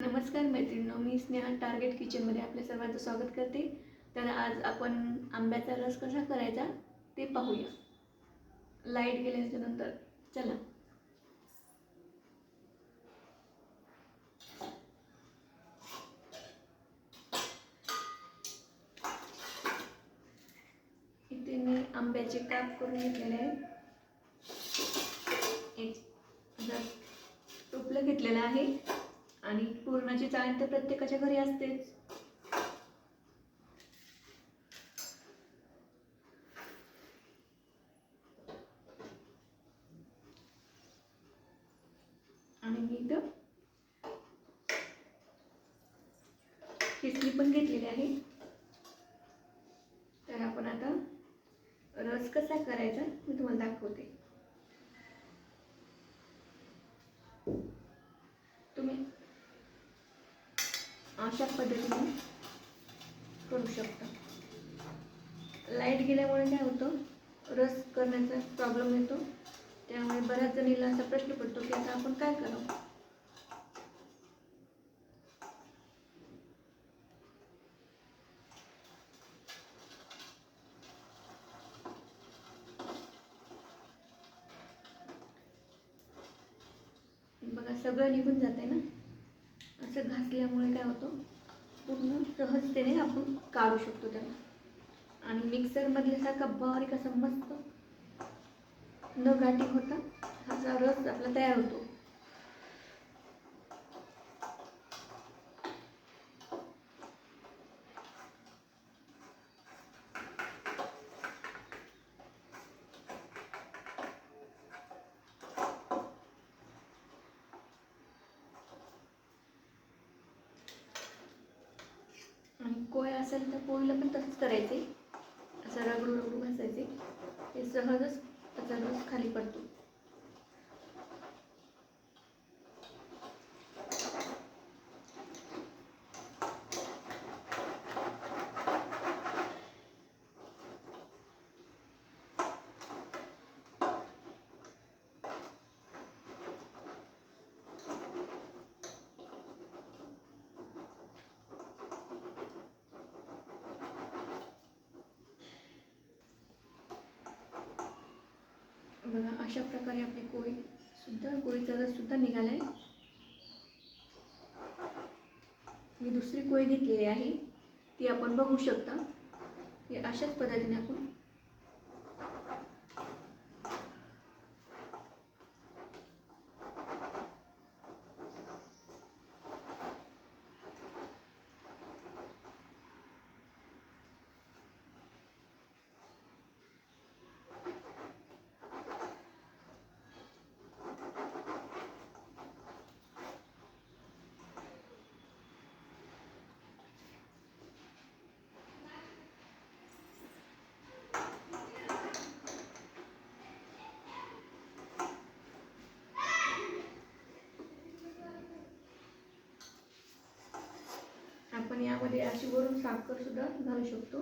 नमस्कार मैत्रिणींनो मी स्नेहा टार्गेट किचनमध्ये आपल्या सर्वांचं स्वागत करते. तर आज आपण आंब्याचा रस कसा करायचा ते पाहूया. लाइट गेल्याच्यानंतर. चला. इथे मी आंब्याचे काप करून घेतलेले आहे. एक टोपलं घेतलेलं आहे. आणि पुरणाची चाळण तर प्रत्येकाच्या घरी असतेच. आणि मी इथं खिसणी पण घेतलेली आहे. तर आपण आता रस कसा करायचा मी तुम्हाला दाखवते तुम्ही अशा पद्धतीने करू शकता. लाइट गेल्यामुळे काय होतं? रस करण्याचा प्रॉब्लेम येतो. त्यामुळे बऱ्याच जणीला असा प्रश्न पडतो की आता आपण काय करावं? बघा सगळं निघून जाते ना? असं घासल्यामुळे काय होतं? पूर्ण सहजतेने आपण काढू शकतो त्याला. आणि मिक्सरमधल्या सारखा बारीक असा मस्त न गाठी होता. असा रस आपला तयार होतो. आणि असेल तर पोळीला पण तसंच करायचे. असं रगडू रगडू घासायचे. हे सहजच त्याचा रस खाली पडतो. बघा अशा प्रकारे आपली कोळी सुद्धा कोळीचा रस सुद्धा निघाला आहे मी दुसरी कोळी घेतलेली आहे ती आपण बघू शकता. हे अशाच पद्धतीने आपण आपण यामध्ये अशी वरून साखर सुद्धा घालू शकतो.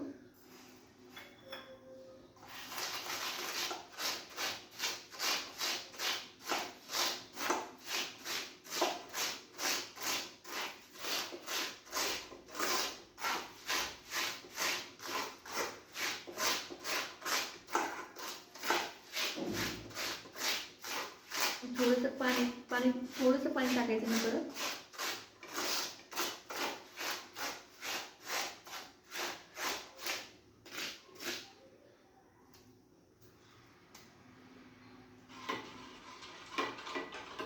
थोडंसं पाणी पाणी थोडंसं पाणी टाकायचं मी परत?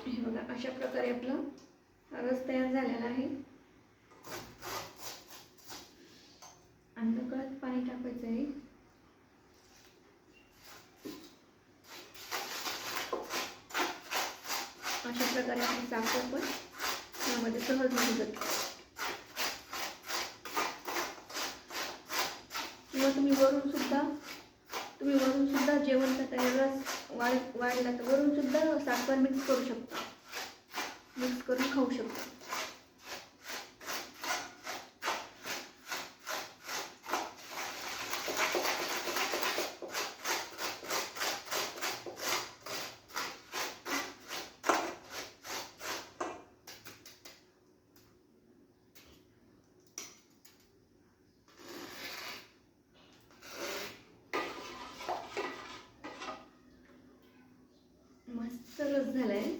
हे बघा अशा प्रकारे आपला रस तयार झालेला आहे. आणि नकळत पाणी टाकायचं आहे. अशा प्रकारे आपण साखर पण यामध्ये सहज मिळू जाते. किंवा तुम्ही वरून सुद्धा तुम्ही वरून सुद्धा जेवण करता रस वाढ वाढला तर वरून सुद्धा साखर मिक्स करू शकता. मिक्स करून खाऊ शकता. झाला आहे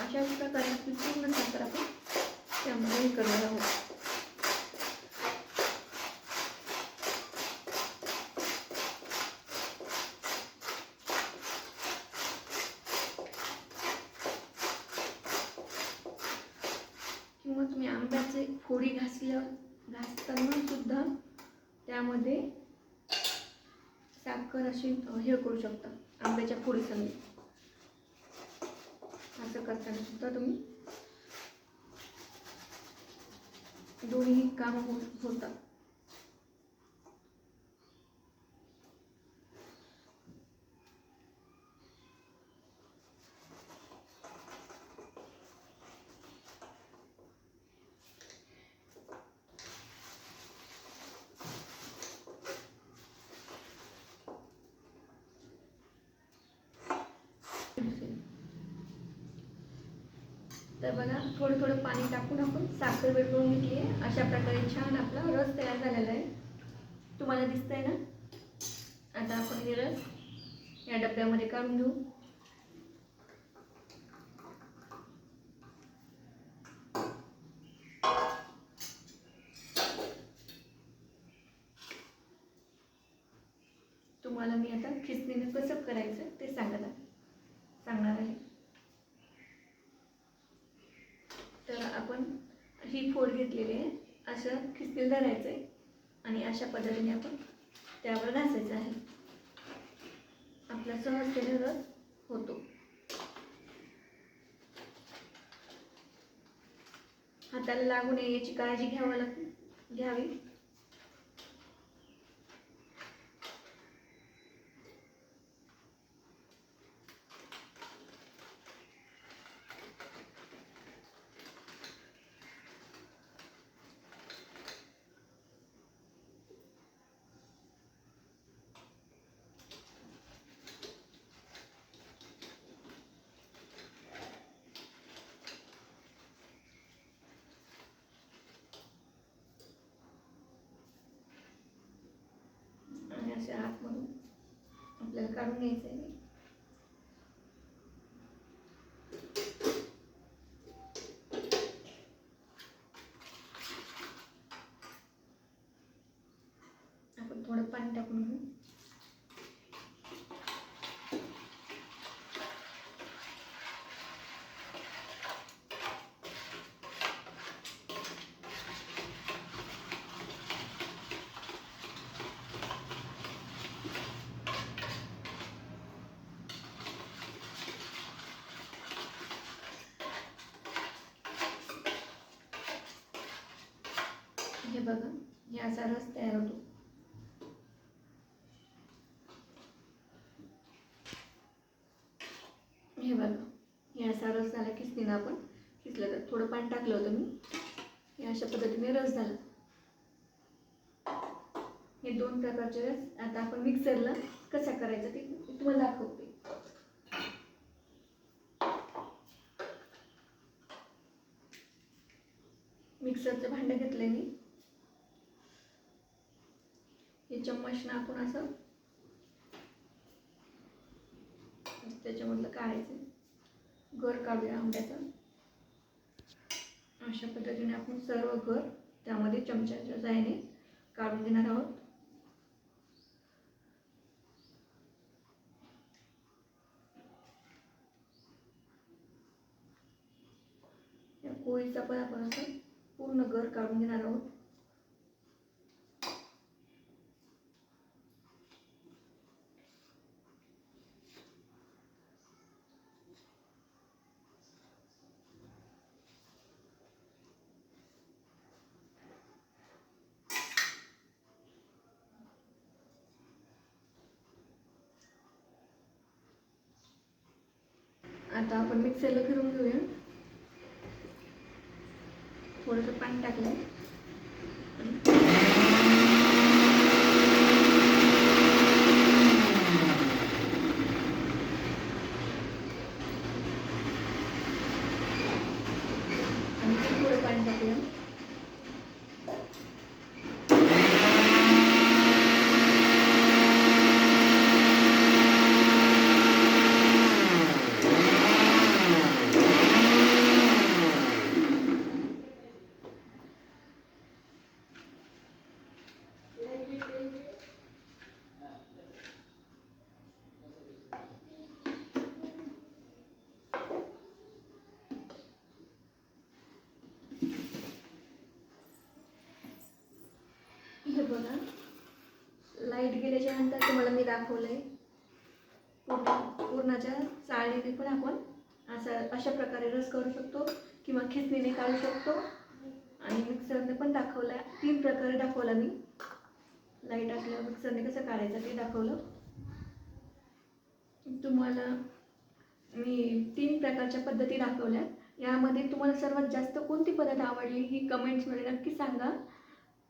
अशा प्रकारे आपली पूर्ण साखर आपण त्यामध्ये हे करणार आहोत. किंवा तुम्ही आंब्याचे फोडी घासल्या घासताना सुद्धा त्यामध्ये साखर अशी हे करू शकता. आंब्याच्या फोडी संधी असं करताना सुद्धा तुम्ही दोन्ही कामं हो होतात. तर बघा थोडं थोडं पाणी टाकून आपण साखर विरघळून घेतली आहे अशा प्रकारे छान आपला रस तयार झालेला आहे. तुम्हाला दिसतंय ना? आता आपण हे रस या डब्यामध्ये काढून घेऊ. तुम्हाला मी आता खिसणीने कसं करायचं ते सांगत आहे. सांगणार आहे तर आपण ही फोड घेतलेली आहे. असं खिस्तील धरायचं आहे आणि अशा पद्धतीने आपण त्यावर घासायचं आहे. आपला सहजतेने रस होतो. हाताला लागू नये याची काळजी घ्यावं लाग घ्यावी. अशा असे आतमधून आपल्याला काढून घ्यायचं आहे आपण थोडं पाणी टाकून घेऊ हे बघा हे असा रस तयार होतो. हे बघा हे असा रस झाला किसणीनं आपण किसलं तर. थोडं पाणी टाकलं होतं मी. हे अशा पद्धतीने रस झाला. हे दोन प्रकारचे रस आता आपण मिक्सरला कसा करायचा ते तुम्हाला दाखवते. मिक्सरचं भांडं घेतलं मी. चम्मच चम्मचनं आपण असं त्याच्यामधलं काढायचं. घर काढूया आंब्याचं. अशा पद्धतीने आपण सर्व घर त्यामध्ये चमच्याच्या जायने काढून घेणार आहोत. कोळीचा पण आपण असं पूर्ण घर काढून घेणार आहोत. आता आपण मिक्सरला फिरून घेऊया. थोडंसं पाणी टाकलं आणि थोडं पाणी टाकूया तर तुम्हाला मी दाखवलं आहे पूर्ण पूर्णाच्या चाळणीने पण आपण असं अशा प्रकारे रस करू शकतो किंवा खिचणीने काढू शकतो. आणि मिक्सरने पण दाखवलं आहे तीन प्रकारे दाखवला मी. लाइट असल्यावर मिक्सरने कसं काढायचं ते दाखवलं. तुम्हाला मी तीन प्रकारच्या पद्धती दाखवल्या. यामध्ये तुम्हाला सर्वात जास्त कोणती पद्धत आवडली ही कमेंट्समध्ये नक्की सांगा.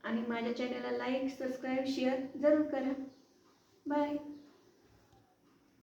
आणि माझ्या चॅनलला लाईक सबस्क्राईब शेअर जरूर करा. Bye.